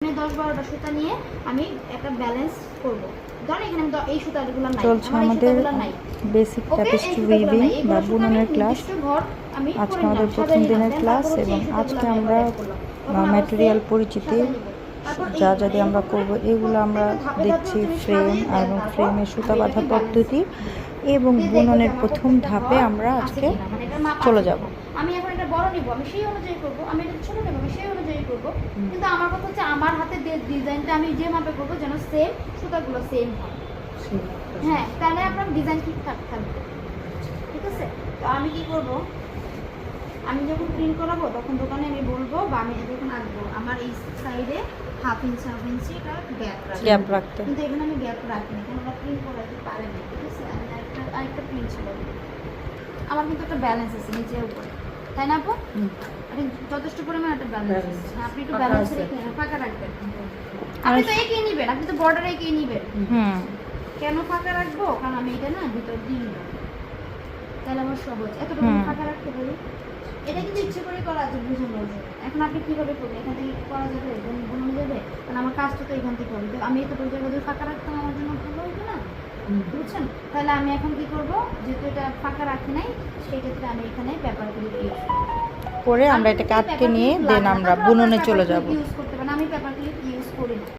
দশ বারোটা সুতা নিয়ে আমি একটা ব্যালেন্স করব। ধরেন এখানে এই সুতাগুলো নাই চলছে আমাদের বেসিক ট্যাপেস্ট্রি উইভিং বা বুননের ক্লাস আজকে আমাদের প্রথম দিনের ক্লাস এবং আজকে আমরা ম্যাটেরিয়াল পরিচিতি যা যা দিয়ে মানে আমরা করব এগুলো আমরা দেখছি ফ্রেম এবং ফ্রেমের সুতা বাঁধা পদ্ধতি এবং বুননের প্রথম ধাপে আমরা আজকে মানে চলে যাব। আমি এখন এটা বড় নিব আমি সেই অনুযায়ী করব আমি এটা ছোট নেব আমি সেই অনুযায়ী করব। কিন্তু আমার কথা হচ্ছে আমার হাতে ডিজাইনটা আমি যে মাপে করব যেন সেম সুতাগুলো সেম হয়। হ্যাঁ তাহলে আপনার ডিজাইন ঠিকঠাক থাকবে। ঠিক আছে? তো আমি কি করব? আমি যখন প্রিন্ট করাবো তখন দোকানে আমি বলব বা আমি যখন আসব আমার এই সাইডে হাফ ইঞ্চি হাফ ইঞ্চি এটা গ্যাপ রাখব। রাখতে। কিন্তু এখানে আমি গ্যাপ রাখিনি কেন ওরা প্রিন্ট করাতে পারে না ঠিক আছে? আমি আরেকটা আরেকটা প্রিন্ট ছিল। আমার কিন্তু একটা ব্যালেন্স আছে নিচের উপরে। তাই না আপু? আপনি যথেষ্ট পরিমাণে একটা ব্যালেন্স হ্যাঁ, আপনি একটু ব্যালেন্স। রেখে ফাঁকা রাখবেন। আপনি তো এঁকে নিবেন আপনি তো বর্ডার এঁকে নিবেন। কেন ফাঁকা রাখব? কারণ আমি এটা না ভিতর দিই না তাহলে আমার সহজ। এতটুকু ফাঁকা রাখতে পারি এটা কিন্তু ইচ্ছে করে করা আছে জন্য এখন আপনি কীভাবে করবেন? এখান থেকে কি করা যাবে বোন- বোনানো যাবে? কারণ আমার কাজটা তো এখান থেকে হবে। আমি এত জায়গা ফাঁকা রাখতাম আমার জন্য ভালো বুঝছেন তাহলে আমি এখন কি করব? যেহেতু এটা ফাঁকা রাখি নাই সেই ক্ষেত্রে আমি এখানে পেপারগুলো দিয়ে করে আমরা এটাকে আটকে নিয়ে দেন আমরা বুননে চলে যাব। ইউজ করতে পারেন আমি পেপার ক্লিপ ইউজ করি